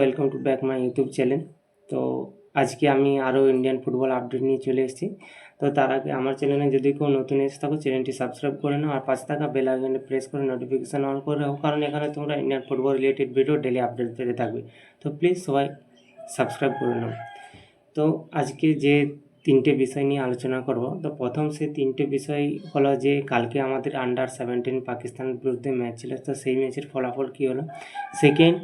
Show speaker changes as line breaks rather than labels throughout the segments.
Welcome to back my YouTube channel তো আজকে আমি আরও ইন্ডিয়ান ফুটবল আপডেট নিয়ে চলে এসেছি। তো তার আগে আমার চ্যানেলে যদি কেউ নতুন এসে থাকো চ্যানেলটি সাবস্ক্রাইব করে নাও। আর পাঁচ টাকা বেল আইকনে প্রেস করে নোটিফিকেশান অন করে রাখো, কারণ এখানে তোমরা Indian football related video daily update পেতে থাকবে। তো প্লিজ সবাই সাবস্ক্রাইব করে নাও। তো আজকে যে তিনটে বিষয় নিয়ে আলোচনা করব, তো প্রথম সে তিনটে বিষয় হলো যে, কালকে আমাদের আন্ডার সেভেন্টিন পাকিস্তানের বিরুদ্ধে ম্যাচ ছিল, তো সেই ম্যাচের ফলাফল কী হলো? Second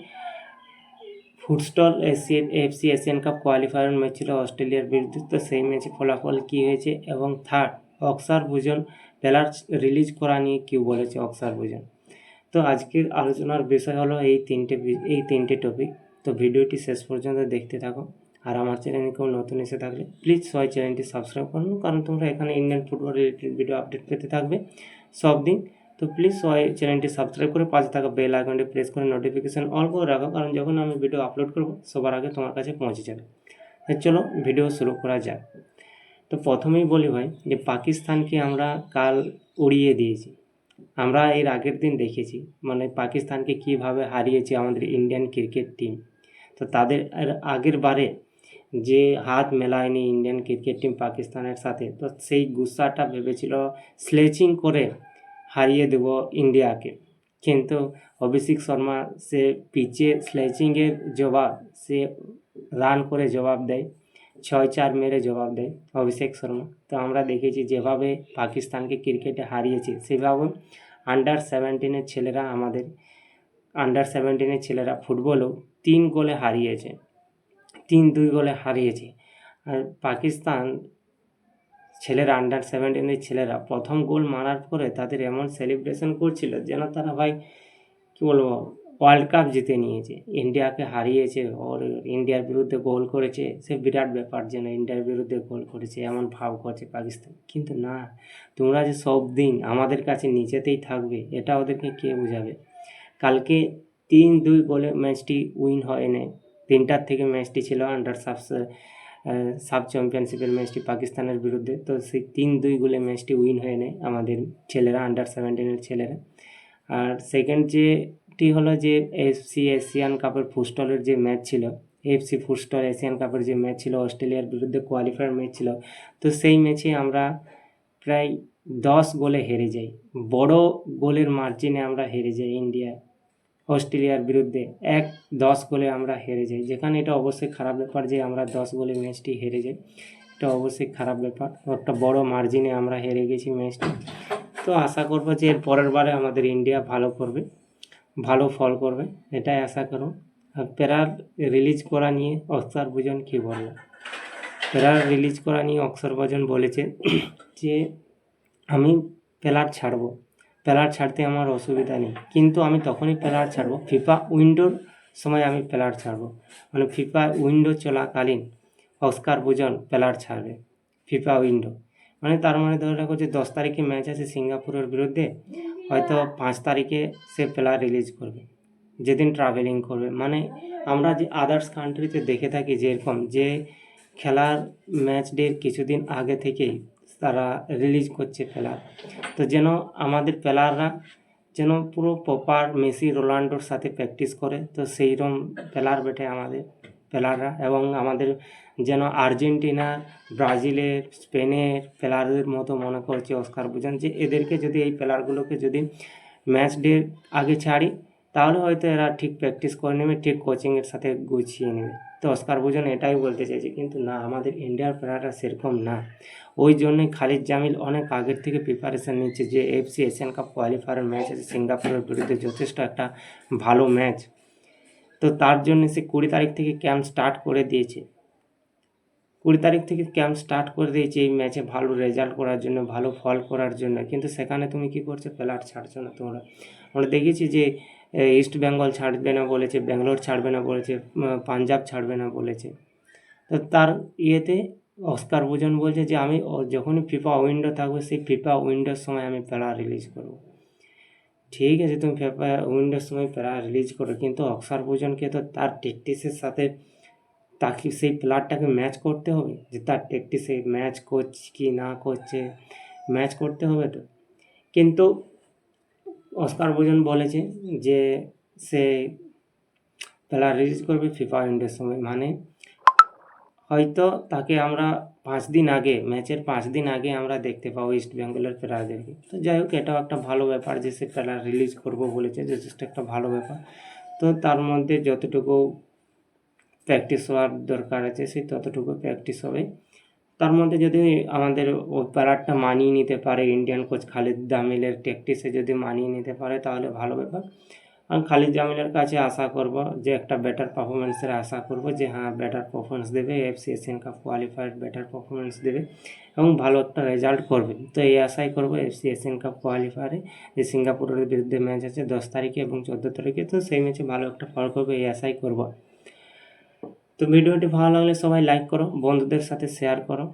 ফুটস্টল Asian, FC Asian cup qualifier match ছিল অস্ট্রেলিয়ার বিরুদ্ধে। তো সেই ম্যাচে ফলাফল কী হয়েছে? এবং থার্ড অক্সার ভুজন প্লেয়ার রিলিজ করা নিয়ে কী বলেছে অক্সার ভুজন? তো আজকের আলোচনার বিষয় হলো এই তিনটে এই তিনটে টপিক তো ভিডিওটি শেষ পর্যন্ত দেখতে থাকো। আর আমার চ্যানেলে কেউ নতুন এসে থাকলে প্লিজ সবাই চ্যানেলটি সাবস্ক্রাইব করুন। কারণ তোমরা এখানে Indian football related video update পেতে থাকবে। সব দিন তো প্লিজ সবাই চ্যানেলটি সাবস্ক্রাইব করে পাশে থাকা বেল আইকনটি প্রেস করে নোটিফিকেশান অল করে রাখো, কারণ যখন আমি ভিডিও আপলোড করব, সবার আগে তোমার কাছে পৌঁছে যাবে। চলো ভিডিও শুরু করা যাক। তো প্রথমেই বলি ভাই যে পাকিস্তানকে আমরা কাল উড়িয়ে দিয়েছি। আমরা এর আগের দিন দেখেছি মানে পাকিস্তানকে কীভাবে হারিয়েছে আমাদের ইন্ডিয়ান ক্রিকেট টিম তো তাদের আগের বারে যে হাত মেলায়নি ইন্ডিয়ান ক্রিকেট টিম পাকিস্তানের সাথে, তো সেই গুসাটা ভেবেছিল স্লেচিং করে হারিয়ে দেব ইন্ডিয়াকে। কিন্তু অভিষেক শর্মা সে পিচে স্লেচিংয়ের জবাব, সে রান করে জবাব দেয় ছয় চার মেরে জবাব দেয় অভিষেক শর্মা। তো আমরা দেখেছি যেভাবে পাকিস্তানকে ক্রিকেটে হারিয়েছে, সেভাবে আন্ডার সেভেন্টিনের ছেলেরা আমাদের আন্ডার সেভেন্টিনের ছেলেরা ফুটবলও তিন গোলে হারিয়েছে তিন দুই গোলে হারিয়েছে। আর পাকিস্তান ছেলেরা আন্ডার সেভেন্টিনের ছেলেরা প্রথম গোল মারার পরে তাদের এমন সেলিব্রেশন করছিল যেন তারা ভাই, কী বলব ওয়ার্ল্ড কাপ জিতে নিয়েছে। ইন্ডিয়াকে হারিয়েছে, ওর ইন্ডিয়ার বিরুদ্ধে গোল করেছে। সে বিরাট ব্যাপার যেন ইন্ডিয়ার বিরুদ্ধে গোল করেছে, এমন ভাব করছে পাকিস্তান। কিন্তু না, তোমরা যে সব দিন আমাদের কাছে নিচেতেই থাকবে, এটা ওদেরকে কে বোঝাবে? কালকে তিন দুই গোলে ম্যাচটি উইন হয় হয়নি। তিনটার থেকে ম্যাচটি ছিল আন্ডার সাব সাব চ্যাম্পিয়নশিপের ম্যাচটি পাকিস্তানের বিরুদ্ধে। তো সেই তিন দুই গোলে ম্যাচটি উইন হয়ে নেয় আমাদের ছেলেরা আন্ডার সেভেন্টিনের ছেলেরা। আর সেকেন্ড যেটি হলো যে এফসি এশিয়ান কাপের ফুটস্টলের যে ম্যাচ ছিল, এফসি ফুটস্টল এশিয়ান কাপের যে ম্যাচ ছিল, অস্ট্রেলিয়ার বিরুদ্ধে কোয়ালিফায়ার ম্যাচ ছিল, তো সেই ম্যাচে আমরা প্রায় দশ গোলে হেরে যাই। বড় গোলের মার্জিনে আমরা হেরে যাই ইন্ডিয়া অস্ট্রেলিয়ার বিরুদ্ধে এক দশ গোলে আমরা হেরে যাই। যেখানে এটা অবশ্যই খারাপ ব্যাপার যে আমরা দশ গোলে ম্যাচটি হেরে যাই। এটা অবশ্যই খারাপ ব্যাপার। একটা বড় মার্জিনে আমরা হেরে গেছি ম্যাচটি। তো আশা করব যে এর পরের বারে আমাদের ইন্ডিয়া ভালো করবে, ভালো ফল করবে, এটাই আশা করো আর প্যারার রিলিজ করা নিয়ে অক্সার ভুজন কী বলল প্যারার রিলিজ করা নিয়ে অক্সর ভজন বলেছে যে আমি প্যালার ছাড়বো। প্যালার ছাড়তে আমার অসুবিধা নেই। কিন্তু আমি তখনই প্যালার ছাড়বো। ফিফা উইন্ডোর সময় আমি প্যালার ছাড়বো। মানে ফিফা উইন্ডো চলাকালীন অস্কার ভুজন প্যালার ছাড়বে। FIFA window. মানে তার মানে ধরে রাখো যে দশ তারিখে ম্যাচ আছে সিঙ্গাপুরের বিরুদ্ধে, হয়তো পাঁচ তারিখে সে প্লেয়ার রিলিজ করবে। যেদিন ট্রাভেলিং করবে। মানে আমরা যে আদার্স কান্ট্রিতে দেখে থাকি যেরকম যে খেলার ম্যাচ ডের কিছুদিন আগে থেকেই তারা রিলিজ করছে প্লেয়ার তো যেন আমাদের প্লেয়াররা যেন পুরো প্রপার মেসি রোনাল্ডোর সাথে প্র্যাকটিস করে, তো সেইরকম প্লেয়ার বেটে আমাদের প্লেয়াররা এবং আমাদের যেন আর্জেন্টিনা, ব্রাজিলের, স্পেনের প্লেয়ারদের মতো মনে করছে অস্কার বুঝান যে এদেরকে যদি এই প্লেয়ারগুলোকে যদি ম্যাচ ডে আগে ছাড়ি তাহলে হয়তো এরা ঠিক প্র্যাকটিস করে নেবে, ঠিক কোচিংয়ের সাথে গুছিয়ে নেবে। তো অস্কার বুঝন এটাই বলতে চাইছে, কিন্তু না, আমাদের ইন্ডিয়ার প্লেয়াররা সেরকম না। ওই জন্যই খালিদ জামিল অনেক আগের থেকে প্রিপারেশান নিচ্ছে যে FC Asian cup qualifier match আছে, সিঙ্গাপুরের বিরুদ্ধে যথেষ্ট একটা ভালো ম্যাচ তো তার জন্য সে কুড়ি তারিখ থেকে ক্যাম্প স্টার্ট করে দিয়েছে। কুড়ি তারিখ থেকে ক্যাম্প স্টার্ট করে দিয়েছে এই ম্যাচে ভালো রেজাল্ট করার জন্য, ভালো ফল করার জন্য। কিন্তু সেখানে তুমি কি করছ? প্লেয়ার ছাড়ছো না তোমরা। আমরা দেখেছি যে ইস্ট বেঙ্গল ছাড়বে না বলেছে, ব্যাঙ্গালোর ছাড়বে না বলেছে পাঞ্জাব ছাড়বে না বলেছে। তো তার ইয়েতে অস্কার ভুজন বলছে যে, আমি যখনই ফিফা উইন্ডো থাকবে, সেই ফিফা উইন্ডোর সময় আমি প্যারা রিলিজ করব। ঠিক আছে, তুমি ফিফা উইন্ডোর সময় প্যারা রিলিজ করো, কিন্তু অক্সার ভুজনকে তো তার টেকটিসের সাথে তাকে, সেই প্লেয়ারটাকে ম্যাচ করতে হবে? যে তার টেকটিসে ম্যাচ করছে কি না করছে, ম্যাচ করতে হবে তো? কিন্তু অস্কার ভোজন বলেছে যে সে প্লেয়ার রিলিজ করবে ফিফা উইন্ডোর সময়। মানে হয়তো তাকে আমরা পাঁচ দিন আগে ম্যাচের পাঁচ দিন আগে আমরা দেখতে পাবো ইস্ট বেঙ্গলের প্লেয়ারদেরকে। তো যাই হোক, এটাও একটা ভালো ব্যাপার যে সে প্লেয়ার রিলিজ করব বলেছে, যথেষ্ট একটা ভালো ব্যাপার। তো তার মধ্যে যতটুকু প্র্যাকটিস হওয়ার দরকার আছে সেই ততটুকু প্র্যাকটিস হবে। তার মধ্যে যদি আমাদের ও প্লেয়ারটা মানিয়ে নিতে পারে ইন্ডিয়ান কোচ খালিদ জামিলের ট্যাকটিসে যদি মানিয়ে নিতে পারে, তাহলে ভালো ব্যাপার। আমি খালিদ জামিলের কাছে আশা করব যে একটা বেটার পারফরমেন্সের আশা করব যে হ্যাঁ বেটার পারফরমেন্স দেবে FC Asian cup qualifier better performance দেবে এবং ভালো একটা রেজাল্ট করবে। তো এই আশাই করব এফসি এশিয়ান কাপ কোয়ালিফায়ারে যে সিঙ্গাপুরের বিরুদ্ধে ম্যাচ আছে দশ তারিখে এবং চোদ্দ তারিখে, তো সেই ম্যাচে ভালো একটা ফল করবে, এই আশাই করব। তো ভিডিওটি ভালো লাগলে সবাই লাইক করো, বন্ধুদের সাথে শেয়ার করো,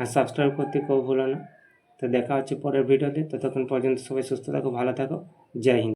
আর সাবস্ক্রাইব করতে কেউ ভুলো না। তো দেখা হচ্ছে পরের ভিডিওতে, ততক্ষণ পর্যন্ত সবাই সুস্থ থাকো, ভালো থাকো, জয় হিন্দ।